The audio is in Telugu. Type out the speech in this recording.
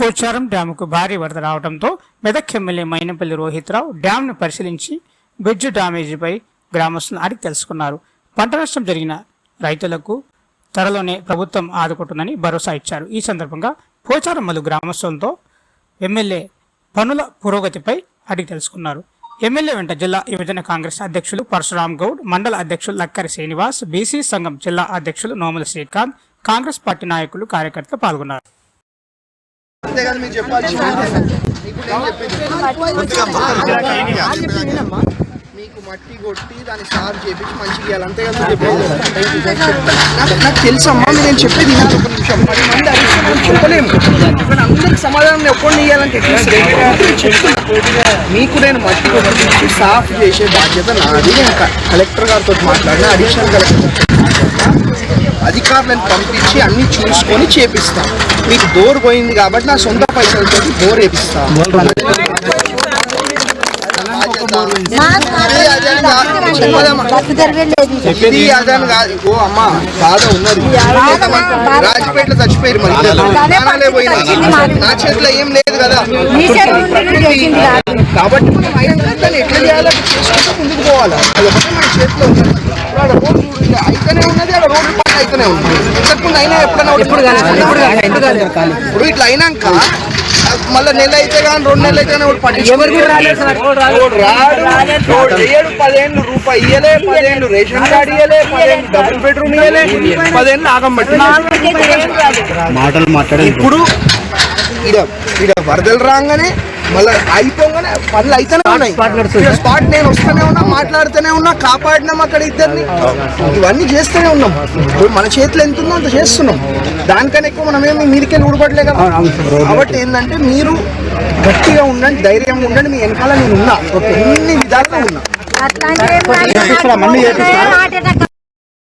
పోచారం డ్యాముకు భారీ వరద రావడంతో మెదక్ ఎమ్మెల్యే మైనంపల్లి రోహిత్రావు డ్యాంను పరిశీలించి బ్రిడ్జ్ డ్యామేజీపై గ్రామస్తులను అడిగి తెలుసుకున్నారు. పంట నష్టం జరిగిన రైతులకు త్వరలోనే ప్రభుత్వం ఆదుకుంటుందని భరోసా ఇచ్చారు. ఈ సందర్భంగా పోచారం మలు గ్రామస్తులతో ఎమ్మెల్యే పనుల పురోగతిపై అడిగి తెలుసుకున్నారు. ఎమ్మెల్యే వెంట జిల్లా యువజన కాంగ్రెస్ అధ్యక్షులు పరశురామ్ గౌడ్ మండల అధ్యక్షులు లక్కరి శ్రీనివాస్ బీసీ సంఘం జిల్లా అధ్యక్షులు నోముల శ్రీకాంత్ కాంగ్రెస్ పార్టీ నాయకులు కార్యకర్తలు పాల్గొన్నారు. అంతేగాని మీరు చెప్పాల్సింది మీకు మట్టి కొట్టి దాన్ని సార్ చేపించి మంచిగా చేయాలి అంతే కదా చెప్పేది నాకు తెలుసమ్మా నేను చెప్పేది ఒక నిమిషం. పది మంది అడిగితే మనం చెప్పలేము కానీ అందరికి సమాధానం ఒక్కడిని ఇవ్వాలంటే. మీకు నేను మట్టి కొట్టి సాఫ్ చేసే బాధ్యత నాది. నేను కలెక్టర్ గారితో మాట్లాడిన అడిషనల్ కలెక్టర్ అధికారులను పంపించి అన్ని చూసుకొని చేపిస్తాం. మీకు బోర్ పోయింది కాబట్టి నా సొంత పైసలతో బోర్ వేపిస్తా. ఇది అదని కాదు. ఓ అమ్మ బాధ ఉన్నది. రాజపేటలో చచ్చిపోయారు మరి. నా చేతిలో ఏం లేదు కదా. కాబట్టి మనం అయినా దాన్ని ఎట్లా చేయాలో చేసుకుంటూ ముందుకు పోవాలి. అది ఒకటే మన చేతిలో ఉన్నది ఉంది. ఇంతకుముందు అయినా ఎప్పుడైనా ఇప్పుడు ఇట్లా అయినాక మళ్ళీ నెల అయితే కానీ రెండు నెలలు అయితే కానీ పదిహేను రూపాయి ఇయ్యలే పదిహేను రేషన్ కార్డు ఇయ్యలే పదిహేను డబుల్ బెడ్రూమ్ ఇయ్యలే పదిహేను నాగం బట్టి మాటలు మాట్లాడే ఇప్పుడు ఇడ ఇడ వరదలు రాగానే మళ్ళీ అయిపోగానే పనులు అయితేనే ఉన్నాయి. స్పాట్ నేను వస్తూనే ఉన్నా మాట్లాడుతూనే ఉన్నా కాపాడినాం అక్కడ ఇద్దరిని. ఇవన్నీ చేస్తూనే ఉన్నాం. ఇప్పుడు మన చేతిలో ఎంత ఉందో అంత చేస్తున్నాం. దానికన్నా ఎక్కువ మనం ఏమి మీదికెళ్ళి ఊడపడలే కదా. కాబట్టి ఏంటంటే మీరు గట్టిగా ఉండండి ధైర్యంగా ఉండండి. మీ వెనకాల నేను ఉన్నా. అన్ని విధాలుగా ఉన్నా.